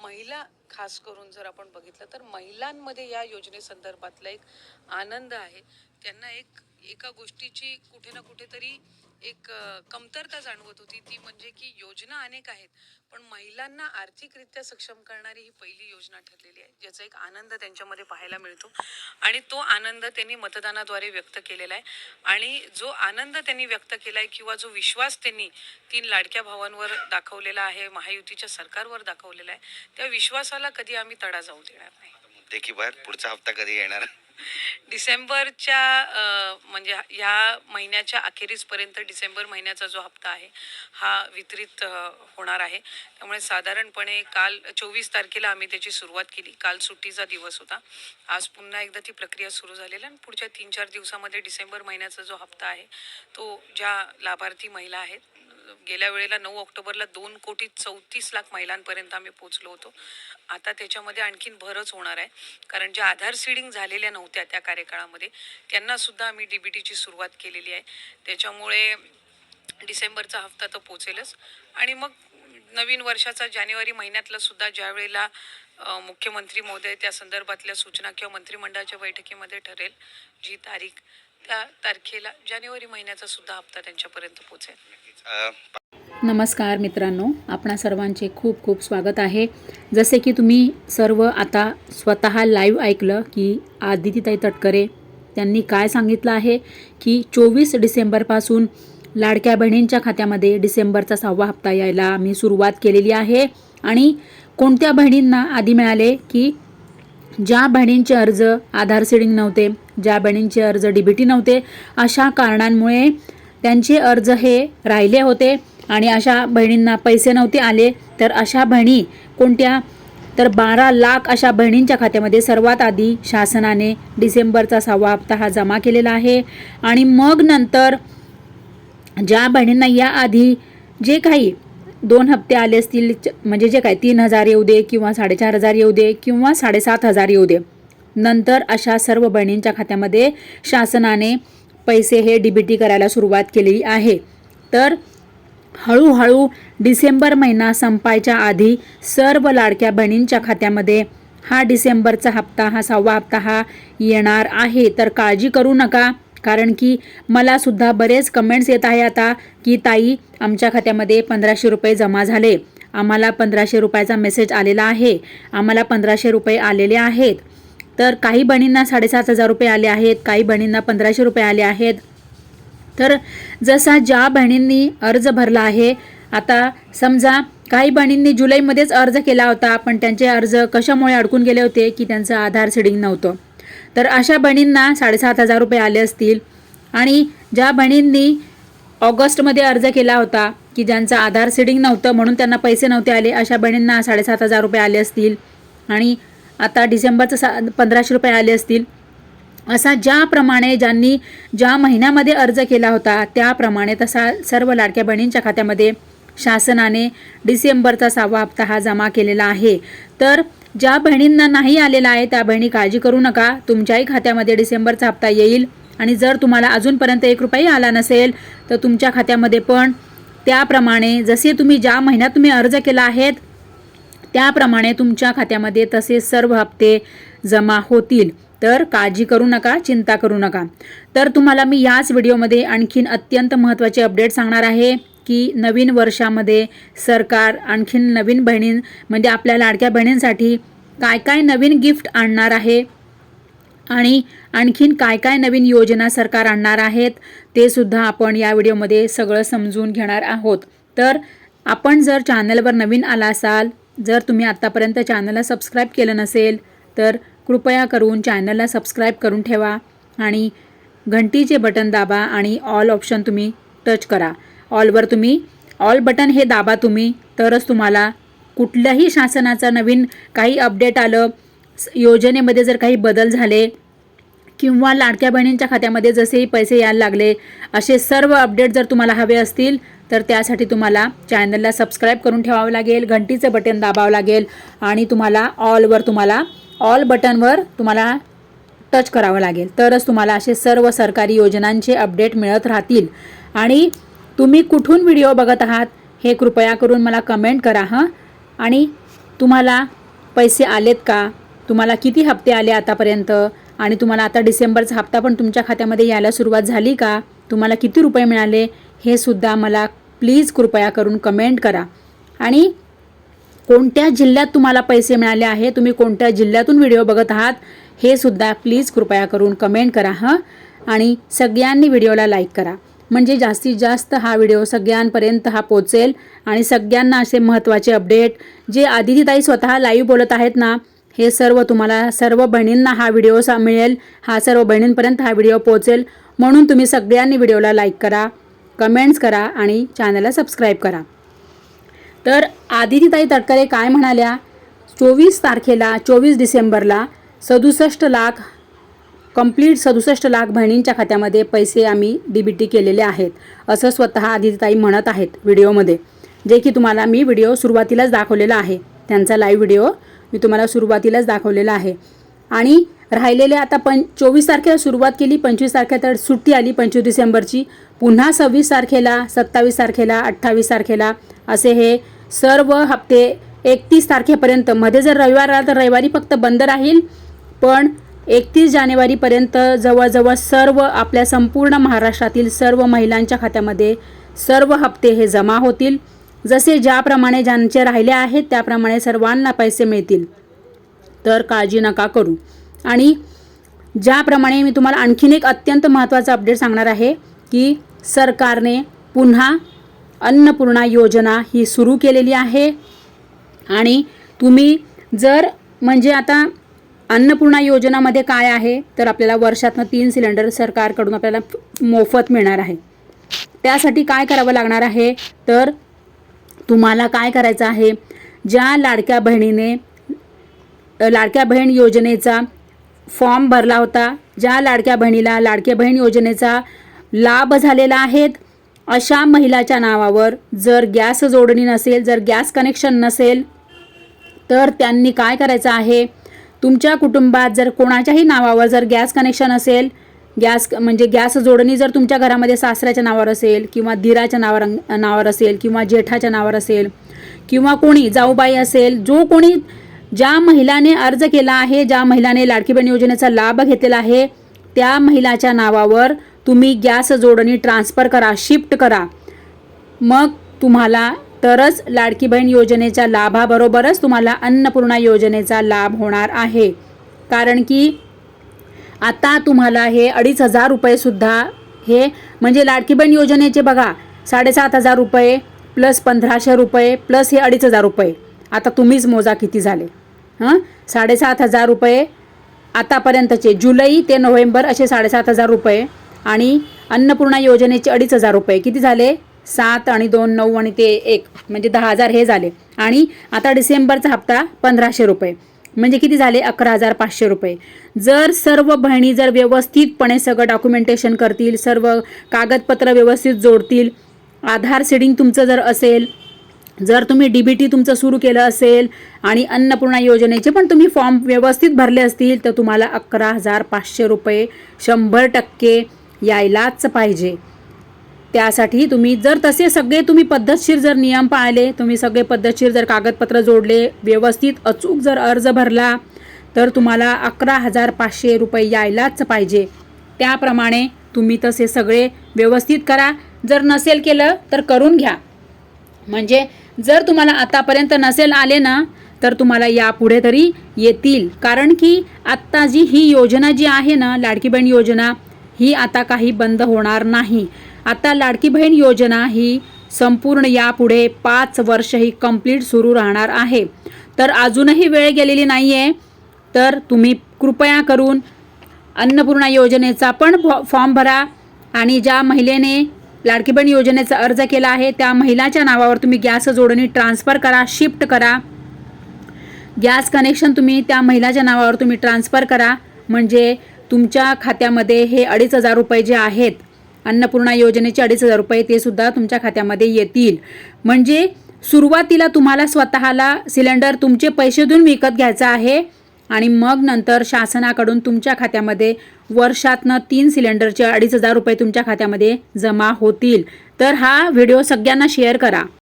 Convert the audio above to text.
महिला खास करून जर आपण बघितलं तर महिलांमध्ये या योजनेसंदर्भातला एक आनंद आहे. त्यांना एक एका गोष्टीची कुठे ना कुठेतरी एक कमतरता जाणवत होती. ती म्हणजे की योजना अनेक आहेत पण महिलांना आर्थिकरित्या सक्षम करणारी ही पहिली योजना ठरलेली आहे ज्याचा एक आनंद त्यांच्यामध्ये पाहायला मिळतो. आणि तो आनंद त्यांनी मतदानाद्वारे व्यक्त केलेला आहे. आणि जो आनंद त्यांनी व्यक्त केला आहे किंवा जो विश्वास त्यांनी तीन लाडक्या भावांवर दाखवलेला आहे महायुतीच्या सरकारवर दाखवलेला आहे त्या विश्वासाला कधी आम्ही तडा जाऊ देणार नाही. मुद्दे की बाहेर पुढचा हप्ता कधी येणार? डिसेंबरच्या म्हणजे ह्या महिन्याच्या अखेरीसपर्यंत डिसेंबर महिन्याचा जो हप्ता आहे हा वितरित होणार आहे. त्यामुळे साधारणपणे काल चोवीस तारखेला आम्ही त्याची सुरुवात केली. काल सुट्टीचा दिवस होता. आज पुन्हा एकदा ती प्रक्रिया सुरू झालेली आणि पुढच्या तीन चार दिवसामध्ये डिसेंबर महिन्याचा जो हप्ता आहे तो ज्या लाभार्थी महिला आहेत गेल्या वेळेला नऊ ऑक्टोबरला दोन कोटी चौतीस लाख महिलांपर्यंत आम्ही पोचलो होतो. आता त्याच्यामध्ये आणखीन भरच होणार आहे. कारण ज्या आधार सीडिंग झालेल्या नव्हत्या त्या कार्यकाळामध्ये त्यांनासुद्धा आम्ही डी बी टीची सुरुवात केलेली आहे. त्याच्यामुळे डिसेंबरचा हप्ता तर पोचेलच. आणि मग नवीन वर्षाचा जानेवारी महिन्यातला सुद्धा ज्या वेळेला मुख्यमंत्री महोदय त्या संदर्भातल्या सूचना किंवा मंत्रिमंडळाच्या बैठकीमध्ये ठरेल जी तारीख त्या तारखेला जानेवारी महिन्याचा सुद्धा हप्ता त्यांच्यापर्यंत पोचेल नमस्कार मित्रांनो आपणा सर्वांचे खूप खूप स्वागत आहे. जसे की तुम्ही सर्व आता स्वतः लाईव्ह ऐकलं की आदितीताई तटकरे त्यांनी काय सांगितलं आहे की चोवीस डिसेंबरपासून लाडक्या बहिणींच्या खात्यामध्ये डिसेंबरचा सहावा हप्ता यायला मी सुरुवात केलेली आहे. आणि कोणत्या बहिणींना आधी मिळाले की ज्या बहिणींचे अर्ज आधार सीडिंग नव्हते ज्या बहिणींचे अर्ज डी नव्हते अशा कारणांमुळे त्यांचे अर्ज हे राहिले होते आणि अशा बहिणींना पैसे नव्हते आले. तर अशा बहिणी कोणत्या? तर बारा लाख अशा बहिणींच्या खात्यामध्ये सर्वात आधी शासनाने डिसेंबरचा सहावा हप्ता हा जमा केलेला आहे. आणि मग नंतर ज्या बहिणींना याआधी जे काही दोन हप्ते आले असतील च- म्हणजे जे काय तीन हजार येऊ दे किंवा साडेचार हजार येऊ दे किंवा साडेसात हजार येऊ दे नंतर अशा सर्व बहिणींच्या खात्यामध्ये शासनाने पैसे हे डी बी टी करायला सुरुवात केलेली आहे. तर हळूहळू डिसेंबर महिना संपायच्या आधी सर्व लाडक्या बहिणींच्या खात्यामध्ये हा डिसेंबरचा हप्ता हा सहावा हप्ता हा येणार आहे. तर काळजी करू नका कारण की मला सुद्धा बरेच कमेंट्स येत आहे आता की ताई आमच्या खात्यामध्ये पंधराशे रुपये जमा झाले. आम्हाला पंधराशे रुपयाचा मेसेज आलेला आहे. आम्हाला पंधराशे रुपये आलेले आहेत. तर काही बहिणींना साडेसात हजार रुपये आले आहेत काही बहिणींना पंधराशे रुपये आले आहेत. तर जसा ज्या बहिणींनी अर्ज भरला आहे आता समजा काही बहिणींनी जुलैमध्येच अर्ज केला होता पण त्यांचे अर्ज कशामुळे अडकून गेले होते की त्यांचं आधार सिडिंग नव्हतं. तर अशा बहिणींना साडेसात हजार रुपये आले असतील. आणि ज्या बहिणींनी ऑगस्टमध्ये अर्ज केला होता की ज्यांचं आधार सिडिंग नव्हतं म्हणून त्यांना पैसे नव्हते आले अशा बहिणींना साडेसात हजार रुपये आले असतील. आणि आता डिसेंबरचं सा पंधराशे रुपये आले असतील. असा ज्याप्रमाणे ज्यांनी ज्या महिन्यामध्ये अर्ज केला होता त्याप्रमाणे तसा सर्व लाडक्या बहिणींच्या खात्यामध्ये शासनाने डिसेंबरचा सहावा हप्ता हा जमा केलेला आहे. तर ज्या बहिणींना नाही आलेला आहे त्या बहिणी काळजी करू नका. तुमच्याही खात्यामध्ये डिसेंबरचा हप्ता येईल. आणि जर तुम्हाला अजूनपर्यंत एक रुपयाही आला नसेल तर तुमच्या खात्यामध्ये पण त्याप्रमाणे जसे तुम्ही ज्या महिन्यात तुम्ही अर्ज केला आहेत त्याप्रमाणे तुमच्या खात्यामध्ये तसे सर्व हप्ते जमा होतील. तर काळजी करू नका चिंता करू नका. तर तुम्हाला मी याच व्हिडिओमध्ये आणखीन अत्यंत महत्त्वाचे अपडेट सांगणार आहे की नवीन वर्षामध्ये सरकार आणखीन नवीन बहिणी म्हणजे आपल्या लाडक्या बहिणींसाठी काय काय नवीन गिफ्ट आणणार आहे आणि आणखीन काय काय नवीन योजना सरकार आणणार आहेत ते सुद्धा आपण या व्हिडिओमध्ये सगळं समजून घेणार आहोत. तर आपण जर चॅनलवर नवीन आला असाल जर तुम्ही आत्तापर्यंत चॅनलला सबस्क्राईब केलं नसेल तर कृपया करून चॅनलला सबस्क्राईब करून ठेवा आणि घंटीचे बटन दाबा आणि ऑल ऑप्शन तुम्ही टच करा. ऑलवर तुम्ही ऑल बटन हे दाबा तुम्ही तरच तुम्हाला कुठल्याही शासनाचं नवीन काही अपडेट आलं योजनेमध्ये जर काही बदल झाले किंवा लाडक्या बहिणींच्या खात्यामध्ये जसेही पैसे यायला लागले असे सर्व अपडेट जर तुम्हाला हवे असतील तर त्यासाठी तुम्हाला चॅनलला सबस्क्राईब करून ठेवावं लागेल घंटीचं बटन दाबावं लागेल आणि तुम्हाला ऑलवर तुम्हाला ऑल बटनवर तुम्हाला टच करावं लागेल. तरच तुम्हाला असे सर्व सरकारी योजनांचे अपडेट मिळत राहतील. आणि तुम्ही कुठून व्हिडिओ बघत आहात हे कृपया करून मला कमेंट करा हां? आणि तुम्हाला पैसे आलेत का? तुम्हाला किती हप्ते आले आतापर्यंत? आणि तुम्हाला आता डिसेंबरचा हप्ता पण तुमच्या खात्यामध्ये यायला सुरुवात झाली का? तुम्हाला किती रुपये मिळाले? हे सुद्धा मला प्लीज कृपया करून कमेंट करा. आणि कोणत्या जिल्ह्यात तुम्हाला पैसे मिळाले आहे? तुम्ही कोणत्या जिल्ह्यातून व्हिडिओ बघत आहात? हे सुद्धा प्लीज कृपया करून कमेंट करा हां? आणि सगळ्यांनी व्हिडिओला लाईक करा. म्हणजे जास्तीत जास्त हा व्हिडिओ सगळ्यांपर्यंत हा पोचेल आणि सगळ्यांना असे महत्त्वाचे अपडेट जे आदितीताई स्वतः लाईव्ह बोलत आहेत ना हे सर्व तुम्हाला सर्व बहिणींना हा व्हिडिओ सा मिळेल हा सर्व बहिणींपर्यंत हा व्हिडिओ पोचेल म्हणून तुम्ही सगळ्यांनी व्हिडिओला लाईक करा कमेंट्स करा आणि चॅनलला सबस्क्राईब करा. तर आदितीताई तटकरे काय म्हणाल्या? चोवीस तारखेला चोवीस डिसेंबरला सदुसष्ट लाख कंप्लीट सदुसष्ट लाख बहिणींच्या खात्यामध्ये पैसे आम्ही डी बी टी केलेले आहेत असं स्वतः आदितीताई म्हणत आहेत व्हिडिओमध्ये जे की तुम्हाला मी व्हिडिओ सुरुवातीलाच दाखवलेला आहे. त्यांचा लाईव्ह व्हिडिओ मी तुम्हाला सुरुवातीलाच दाखवलेला आहे. आणि राहिलेले आता पं चोवीस तारखेला सुरुवात केली पंचवीस तारखेला तर सुट्टी आली पंचवीस डिसेंबरची. पुन्हा सव्वीस तारखेला सत्तावीस तारखेला अठ्ठावीस तारखेला असे हे सर्व हप्ते एकतीस तारखेपर्यंत. मध्ये जर रविवार आला तर रविवारी फक्त बंद राहील पण एकतीस जानेवारीपर्यंत जवळजवळ सर्व आपल्या संपूर्ण महाराष्ट्रातील सर्व महिलांच्या खात्यामध्ये सर्व हप्ते हे जमा होतील. जसे ज्याप्रमाणे ज्यांचे राहिले आहेत त्याप्रमाणे सर्वांना पैसे मिळतील. तर काळजी नका करू. आणि ज्याप्रमाणे मी तुम्हाला आणखीन एक अत्यंत महत्त्वाचा अपडेट सांगणार आहे की सरकारने पुन्हा अन्नपूर्णा योजना ही सुरू केलेली आहे. आणि तुम्ही जर म्हणजे आता अन्नपूर्णा योजनामध्ये काय आहे तर आपल्याला वर्षातनं तीन सिलेंडर सरकारकडून आपल्याला मोफत मिळणार आहे. त्यासाठी काय करावं लागणार आहे तर तुम्हाला काय करायचं आहे? ज्या लाडक्या बहिणीने लाडक्या बहीण योजनेचा फॉर्म भरला होता ज्या लाडक्या बहिणीला लाडक्या बहीण योजनेचा लाभ झालेला आहेत अशा महिलाच्या नावावर जर गॅस जोडणी नसेल जर गॅस कनेक्शन नसेल तर त्यांनी काय करायचं आहे? तुमच्या कुटुंबात जर कोणाच्याही नावावर जर गॅस कनेक्शन असेल गॅस म्हणजे गॅस जोडणी जर तुमच्या घरामध्ये सासऱ्याच्या नावावर असेल किंवा धीराच्या नावावर नावावर असेल किंवा जेठाच्या नावावर असेल किंवा कोणी जाऊबाई असेल जो कोणी ज्या महिलाने अर्ज केला आहे ज्या महिलाने लाडकी बहीण योजनेचा लाभ घेतलेला आहे त्या महिलाच्या नावावर तुम्ही गॅस जोडणी ट्रान्सफर करा शिफ्ट करा. मग तुम्हाला तरच लाडकी बहीण योजनेच्या लाभाबरोबरच तुम्हाला अन्नपूर्णा योजनेचा लाभ होणार आहे. कारण की आता तुम्हाला हे अडीच हजार रुपयेसुद्धा हे म्हणजे लाडकी बहीण योजनेचे बघा साडेसात हजार रुपये प्लस पंधराशे रुपये प्लस हे अडीच हजार रुपये. आता तुम्हीच मोजा किती झाले. हां? साडेसात हजार रुपये आतापर्यंतचे जुलै ते नोव्हेंबर असे साडेसात हजार रुपये आणि अन्नपूर्णा योजनेचे अडीच हजार रुपये. किती झाले? सात आणि दोन नऊ आणि ते एक म्हणजे दहा हजार हे झाले. आणि आता डिसेंबरचा हप्ता पंधराशे रुपये. म्हणजे किती झाले? अकरा हजार पाचशे रुपये. जर सर्व बहिणी जर व्यवस्थितपणे सगळं डॉक्युमेंटेशन करतील सर्व कागदपत्र व्यवस्थित जोडतील आधार सीडिंग तुमचं जर असेल जर तुम्ही डी बी टी तुमचं सुरू केलं असेल आणि अन्नपूर्णा योजनेचे पण तुम्ही फॉर्म व्यवस्थित भरले असतील तर तुम्हाला अकरा हजार पाचशे रुपये शंभर टक्के यायलाच पाहिजे. त्यासाठी तुम्ही जर तसे सगळे तुम्ही पद्धतशीर जर नियम पाळले तुम्ही सगळे पद्धतशीर जर कागदपत्र जोडले व्यवस्थित अचूक जर अर्ज भरला तर तुम्हाला अकरा हजार पाचशे रुपये यायलाच पाहिजे. त्याप्रमाणे तुम्ही तसे सगळे व्यवस्थित करा. जर नसेल केलं तर करून घ्या. म्हणजे जर तुम्हाला आतापर्यंत नसेल आले ना तर तुम्हाला यापुढे तरी येतील. कारण की आत्ता जी ही योजना जी आहे ना लाडकी बहीण योजना ही आता काही बंद होणार नाही. आता लाडकी बहीण योजना ही संपूर्ण यापुढे पाच वर्ष ही कंप्लीट सुरू राहणार आहे. तर अजूनही वेळ गेलेली नाही आहे तर तुम्ही कृपया करून अन्नपूर्णा योजनेचा पण फॉर्म भरा आणि ज्या महिलेने लाडकी बहीण योजनेचा अर्ज केला आहे त्या महिलाच्या नावावर तुम्ही गॅस जोडणी ट्रान्सफर करा शिफ्ट करा. गॅस कनेक्शन तुम्ही त्या महिलाच्या नावावर तुम्ही ट्रान्सफर करा. म्हणजे तुमच्या खात्यामध्ये हे अडीच हजार रुपये जे आहेत अन्नपूर्णा योजनेचे अडीच हजार रुपये ते सुद्धा तुमच्या खात्यामध्ये येतील. म्हणजे सुरुवातीला तुम्हाला स्वतःला सिलेंडर तुमचे पैसे देऊन विकत घ्यायचा आहे आणि मग नंतर शासनाकडून तुमच्या खात्यामध्ये वर्षातनं तीन सिलेंडरचे अडीच हजार रुपये तुमच्या खात्यामध्ये जमा होतील. तर हा व्हिडिओ सगळ्यांना शेअर करा.